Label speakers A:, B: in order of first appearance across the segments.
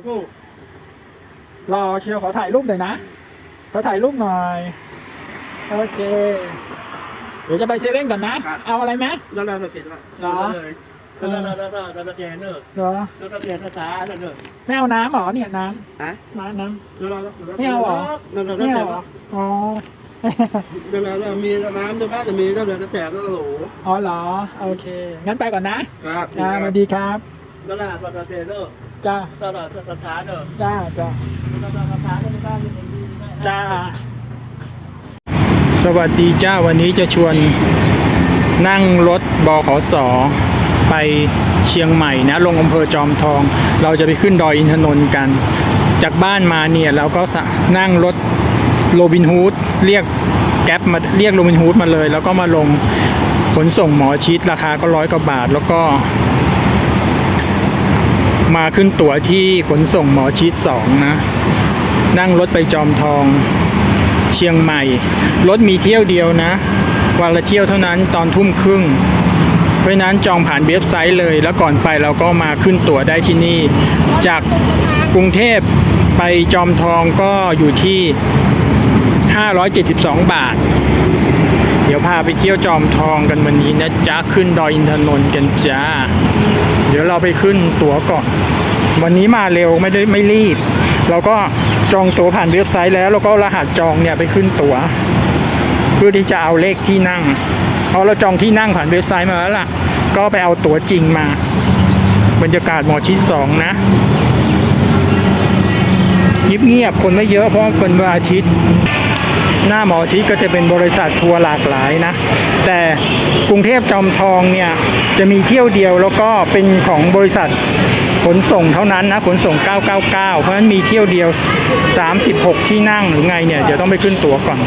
A: สักครู่
B: รอเชียวขอถ่ายรูปหน่อยนะ ขอถ่ายรูปหน่อย โอเค เดี๋ยวจะไปเซเว่นก่อนนะเอาอะไรไหม
A: แล้วเราจะเก็บไว้
B: เหรอ
A: เลยแล้วเราเราเราเราเราแกนเนอะ
B: เหรอ
A: เราเราแกนช้าๆเนอะ
B: ไม่เอาน้ำเหรอเนี่ยน้
A: ฮะำ
B: น้ำน้
A: แล้วเรา
B: ไม่เอาเหรอ
A: เราเราำจะ
B: ไม่
A: แจ
B: เอา
A: ก
B: เหรออ๋อ
A: เดี๋ยวเราเรามีน้ำในบ้านจะมีเราจะแจกแล้วโหล
B: อ๋อเหรอ โอเค งั้นไปก่อนนะครับอ่าสวัสดีครับ
A: แล้วเราเราจะเจเนอะ
B: จ้า
A: เราเราจะสถานเนอะ
B: จ้าจ้า
A: เราเราสถานในบ้านมีคนดีไหม
B: จ้า สวัสดีจ้าวันนี้จะชวนนั่งรถบขสไปเชียงใหม่นะลงอำเภอจอมทอง เราจะไปขึ้นดอยอินทนนท์กัน จากบ้านมาเนี่ยเราก็สะนั่งรถโรบินฮูดเรียกแก๊ปมาเรียกโรบินฮูดมาเลย แล้วก็มาลงขนส่งหมอชิดราคาก็ร้อยกว่าบาท แล้วก็ มาขึ้นตั๋วที่ขนส่งหมอชิดสองนะ นั่งรถไปจอมทองเชียงใหม่ รถมีเที่ยวเดียวนะ วันละเที่ยวเท่านั้นตอนทุ่มครึ่ง เพราะนั้นจองผ่านเว็บไซต์เลย แล้วก่อนไปเราก็มาขึ้นตั๋วได้ที่นี่ จากกรุงเทพไปจอมทองก็อยู่ที่ 572 บาท ดี๋ยวพาไปเที่ยวจอมทองกันวันนี้นะจ๊ะขึ้นดอยอินทนนท์กันจ้า เดี๋ยวเราไปขึ้นตั๋วก่อน วันนี้มาเร็วไม่ได้ไม่รีบ เราก็จองตั๋วผ่านเว็บไซต์แล้วแล้วก็รหัสจองเนี่ยไปขึ้นตั๋ว เพื่อที่จะเอาเลขที่นั่งเพราะเราจองที่นั่งผ่านเว็บไซต์มาแล้วล่ะ ก็ไปเอาตั๋วจริงมา บรรยากาศหมอชิดสองนะเงียบๆคนไม่เยอะเพราะเป็นวันอาทิตย์ หน้าหมอชิดก็จะเป็นบริษัททัวร์หลากหลายนะ แต่กรุงเทพจอมทองเนี่ยจะมีเที่ยวเดียวแล้วก็เป็นของบริษัทขนส่งเท่านั้นนะขนส่ง 999 เพราะฉะนั้นมีเที่ยวเดียว 36 ที่นั่งหรือไงเนี่ยเดี๋ยวต้องไปขึ้นตั๋วก่อน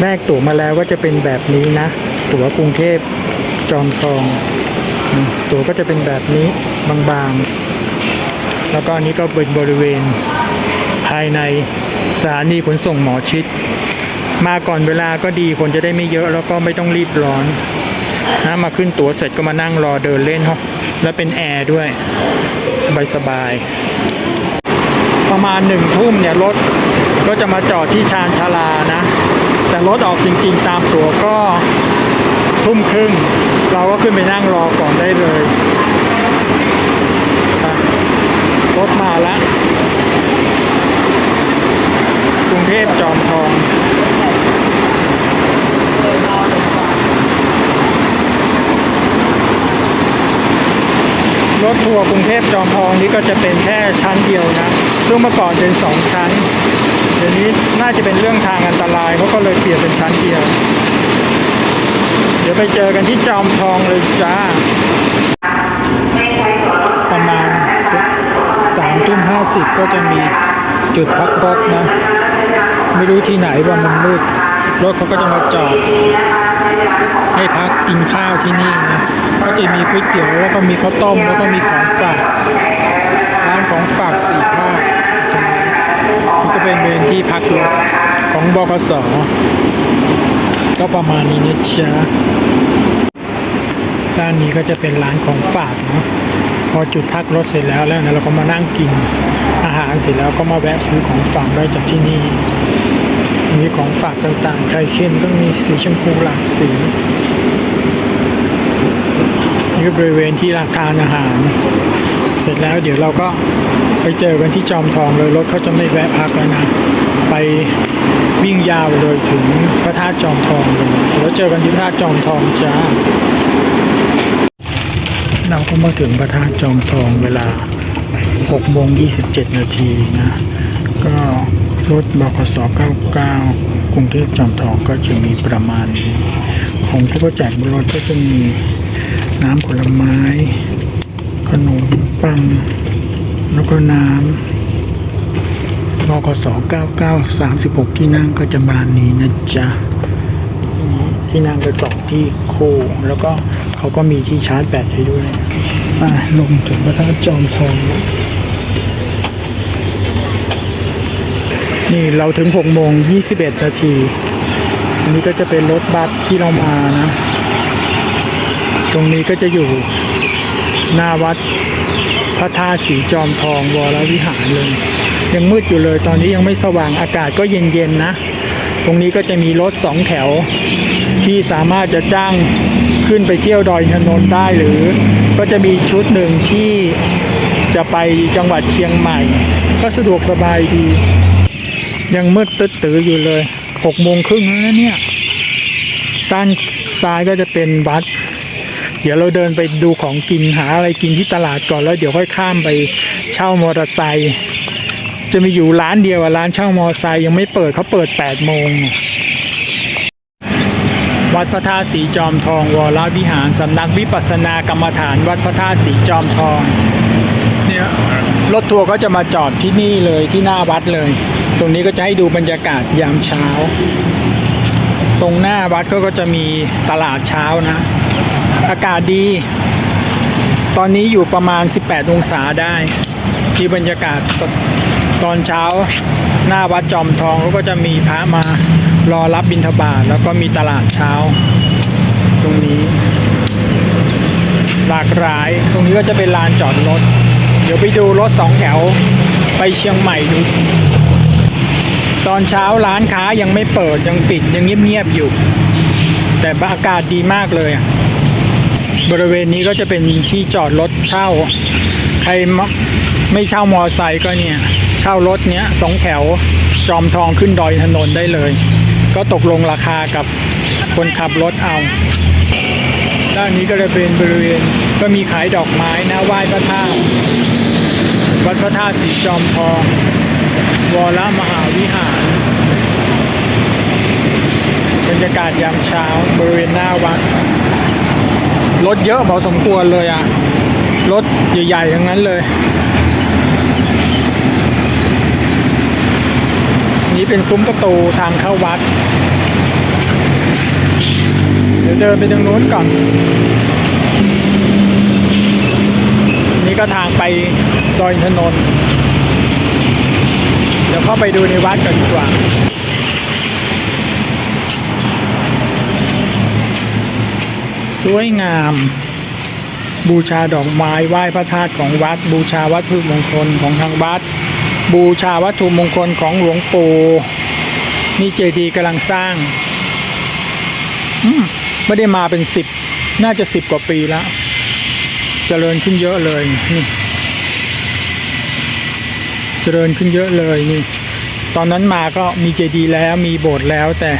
B: แรกตั๋วมาแล้วก็จะเป็นแบบนี้นะ ตั๋วกรุงเทพจอมทอง ตั๋วก็จะเป็นแบบนี้บางๆ แล้วก็นี้ก็เป็นบริเวณภายในสถานีขนส่งหมอชิด มาก่อนเวลาก็ดีคนจะได้ไม่เยอะแล้วก็ไม่ต้องรีบร้อนนะมาขึ้นตั๋วเสร็จก็มานั่งรอเดินเล่นห้องแล้วเป็นแอร์ด้วย สบายๆประมาณหนึ่งทุ่มเนี่ยรถก็จะมาจอดที่ชานชาลานะ แต่รถออกจริงๆตามตั๋วก็ทุ่มครึ่ง เราก็ขึ้นไปนั่งรอก่อนได้เลยไปรถมาแล้ว กรุงเทพจอมทอง ร ถทัวร์กรุงเทพจอมทองนี้ก็จะเป็นแค่ชั้นเดียวนะซึ่งเมื่อก่อนเป็นสองชั้น เดี๋ยวนี้น่าจะเป็นเรื่องทางอันตรายเขาก็เลยเปลี่ยนเป็นชั้นเดียว เดี๋ยวไปเจอกันที่จอมทองเลยจ้า ประมาณสามทุ่มห้าสิบก็จะมีจุดพักรถนะ ไม่รู้ที่ไหนว่ามันมืดรถเขาก็จะมาจอดให้พักกินข้าวที่นี่นะ ก็จะมีก๋วยเตี๋ยวแล้วก็มีข้าวต้มแล้วก็มีของฝากร้านของฝากสี่ภาคนี่ก็เป็นเวรที่พักรถของบกสก็ประมาณนี้นะจ๊ะด้านนี้ก็จะเป็นร้านของฝากเนาะพอจุดพักรถเสร็จแล้วแล้วนะเราก็มานั่งกินอาหารเสร็จแล้วก็มาแวะซื้อของฝากได้จากที่นี่มีของฝากต่างๆไข่เค็มก็มีสีชมพูหลากสี นี่ก็บริเวณที่ราคานอาหาร เสร็จแล้วเดี๋ยวเราก็ไปเจอกันที่จอมทองเลยรถเขาจะไม่แวะพักแล้วนะ ไปวิ่งยาวเลยถึงพระธาตุจอมทองเลยเดี๋ยวเจอกันที่พระธาตุจอมทองจ้า เราก็มาถึงพระธาตุจอมทองเวลา6โมง27 นาทีนะ ก็รถบขส99กรุงเทพจอมทองก็จะมีประมาณนี้ของที่เขาแจกบนรถก็จะมี น้ำผลไม้ ขนมปังแล้วก็น้ำบขส99 36 ที่นั่งก็จะประมาณนี้นะจ๊ะ ที่นั่งเป็สองที่คู่แล้วก็เขาก็มีที่ชาร์จแบตให้ด้วยอะลงถึงพระธาตุจอมทองนี่เราถึง6โมง21 นาที อันนี้ก็จะเป็นรถบัสที่เรามานะ ตรงนี้ก็จะอยู่หน้าวัดพระธาตุสีจอมทองวรวิหารเลยยังมืดอยู่เลยตอนนี้ยังไม่สว่างอากาศก็เย็นๆนะ ตรงนี้ก็จะมีรถสองแถว ที่สามารถจะจ้างขึ้นไปเที่ยวดอยถนนได้หรือ ก็จะมีชุดหนึ่งที่จะไปจังหวัดเชียงใหม่ ก็สะดวกสบายดี ยังมืดตึ๊ดตืออยู่เลยหกโมงครึ่งแล้วเนี่ยด้านซ้ายก็จะเป็นวัด เดี๋ยวเราเดินไปดูของกินหาอะไรกินที่ตลาดก่อนแล้วเดี๋ยวค่อยข้ามไปเช่ามอเตอร์ไซค์จะมีอยู่ร้านเดียวร้านเช่ามอเตอร์ไซค์ยังไม่เปิดเขาเปิด8โมงวัดพระธาตุสีจอมทอง วรวิหารสำนักวิปัสสนากรรมฐาน วัดพระธาตุสีจอมทองเนี่ยรถทัวร์ก็จะมาจอดที่นี่เลยที่หน้าวัดเลย ตรงนี้ก็จะให้ดูบรรยากาศยามเช้า ตรงหน้าวัดก็จะมีตลาดเช้านะ อากาศดี ตอนนี้อยู่ประมาณ 18 องศาได้ที่บรรยากาศตตอนเช้าหน้าวัดจอมทองเขาก็จะมีพระมารอรับบิณฑบาตแล้วก็มีตลาดเช้า ตรงนี้ หลากหลาย ตรงนี้ก็จะเป็นลานจอดรถ เดี๋ยวไปดูรถสองแถวไปเชียงใหม่ดูตอนเช้าร้านค้ายังไม่เปิดยังปิดยังเงียบๆอยู่ แต่อากาศดีมากเลยอะ บริเวณนี้ก็จะเป็นที่จอดรถเช่า ใครไม่เช่ามอไซค์ก็เนี่ย เช่ารถเนี้ยสองแถวจอมทองขึ้นดอยถนนได้เลย ก็ตกลงราคากับคนขับรถเอาด้านนี้ก็จะเป็นบริเวณก็มีขายดอกไม้นะไหว้พระธาตุวัดพระธาตุสีจอมทอง วรมหาวิหารบรรยากาศยามเช้าบริเวณหน้าวัด รถเยอะพอสมควรเลยอะรถใหญ่ๆทั้งนั้นเลย นี่เป็นซุ้มประตูทางเข้าวัด เดี๋ยวเดินไปทางโน้นก่อน นี่ก็ทางไปดอยถนน เดี๋ยวเข้าไปดูในวัดกันดีกว่า สวยงาม บูชาดอกไม้ไหว้พระธาตุของวัด บูชาวัตถุมงคลของทางวัด บูชาวัตถุมงคลของหลวงปู่นี่เจดีย์กำลังสร้างอืมไม่ได้มาเป็นสิบน่าจะสิบกว่าปีแล้วเจริญขึ้นเยอะเลยนี่เจริญขึ้นเยอะเลยนี่ ตอนนั้นมาก็มีเจดีย์แล้วมีโบสถ์แล้วแต่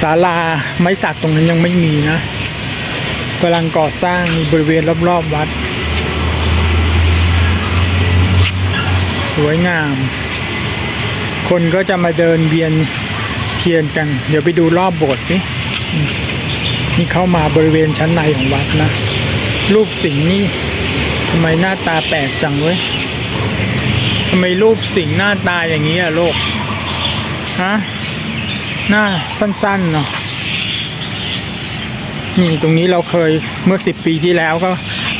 B: ศาลาไม้สักตรงนั้นยังไม่มีนะ กำลังก่อสร้างบริเวณรอบๆวัด สวยงาม คนก็จะมาเดินเวียนเทียนกัน เดี๋ยวไปดูรอบโบสถ์สินี่เข้ามาบริเวณชั้นในของวัดนะ รูปสิงห์นี่ทำไมหน้าตาแปลกจังเว้ยทำไมรูปสิงห์หน้าตาอย่างนี้อะโลกฮะหน้าสั้นๆเนาะ นี่ตรงนี้เราเคยเมื่อสิบปีที่แล้วก็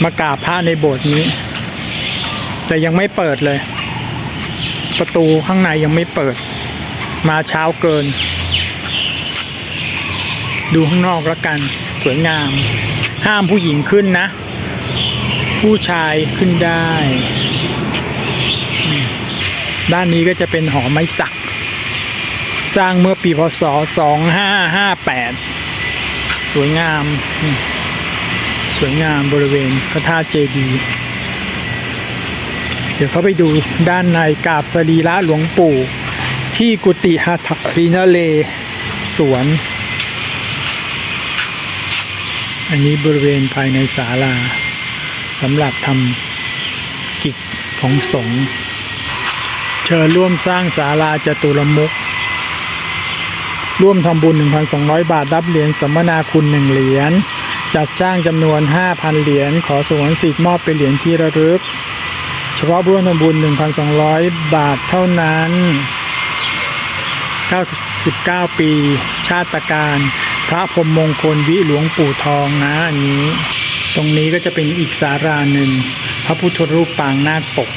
B: มากราบพระในโบสถ์นี้ แต่ยังไม่เปิดเลย ประตูข้างในยังไม่เปิด มาเช้าเกิน ดูข้างนอกแล้วกัน สวยงาม ห้ามผู้หญิงขึ้นนะ ผู้ชายขึ้นได้ ด้านนี้ก็จะเป็นหอไม้สัก สร้างเมื่อปีพศ 2558 สวยงาม สวยงามบริเวณพระธาตุเจดีย์เดี๋ยวเขาไปดูด้านในกาบสรีระหลวงปู่ ที่กุฏิหัตถินเลสวน อันนี้บริเวณภายในศาลาสำหรับทำกิจของสงฆ์เชิญร่วมสร้างศาลาจตุรมุข ร่วมทำบุญ 1,200 บาท รับเหรียญสัมมนาคุณ 1 เหรียญ จัดจ้างจำนวน 5,000 เหรียญ ขอสงวนสิทธิ์มอบเป็นเหรียญที่ระลึก เฉพาะร่วมทำบุญ 1,200 บาทเท่านั้น 99 ปี ชาติการ พระพรหมมงคลวิหลวงปู่ทองนะอันนี้ ตรงนี้ก็จะเป็นอีกสาราหนึ่ง พระพุทธรูปปางนาคปก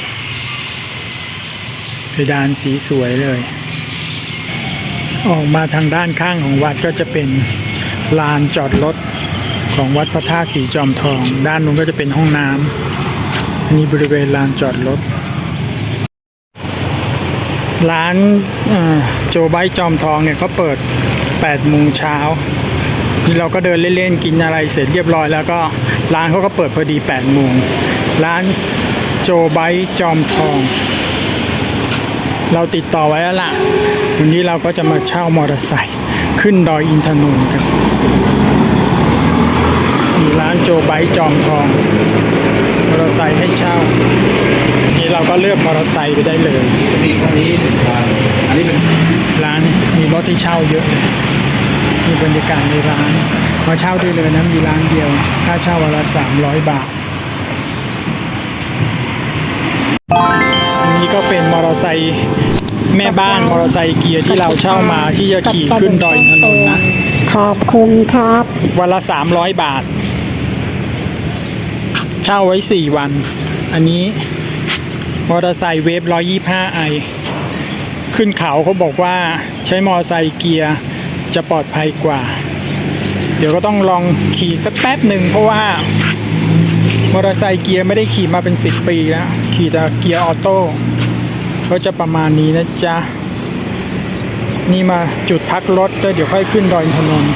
B: เพดานสีสวยเลย ออกมาทางด้านข้างของวัดก็จะเป็นลานจอดรถของวัดพระธาตุสีจอมทอง ด้านนู้นก็จะเป็นห้องน้ำอันนี้บริเวณลานจอดรถร้านโจไบต์จอมทองเนี่ยเขาเปิด8โมงเช้านี่เราก็เดินเล่นๆกินอะไรเสร็จเรียบร้อยแล้วก็ร้านเขาก็เปิดพอดี8โมงร้านโจไบต์จอมทอง เราติดต่อไว้แล้วล่ะ วันนี้เราก็จะมาเช่ามอเตอร์ไซค์ขึ้นดอยอินทนนท์กันมีร้านโจไบจอมทองมอเตอร์ไซค์ให้เช่านี่เราก็เลือกมอเตอร์ไซค์ไปได้เลย
C: มีคันนี้หนึ่งคันอันนี้เป็น
B: ร้านมีรถที่เช่าเยอะมีบรรยากาศในร้านมาเช่าได้เลยนะมีร้านเดียว ค่าเช่าวันละสามร้อยบาท ก็เป็นมอเตอร์ไซค์แม่บ้านมอเตอร์ไซค์เกียร์ที่เราเช่ามาที่จะขี่ขึ้นดอยอินทนนท์นะ
D: ขอบคุณครับ
B: วันละสามร้อยบาท เช่าไว้สี่วัน อันนี้มอเตอร์ไซค์เวฟร้อยยี่ห้าไอขึ้นเขาเขาบอกว่าใช้มอเตอร์ไซค์เกียร์จะปลอดภัยกว่า เดี๋ยวก็ต้องลองขี่สักแป๊บหนึ่งเพราะว่ามอเตอร์ไซค์เกียร์ไม่ได้ขี่มาเป็นสิบปีแล้ว ขี่แต่เกียร์ออโต้ ก็จะประมาณนี้นะจ๊ะ นี่มาจุดพักรถแล้วเดี๋ยวค่อยขึ้นดอยอินทนนท์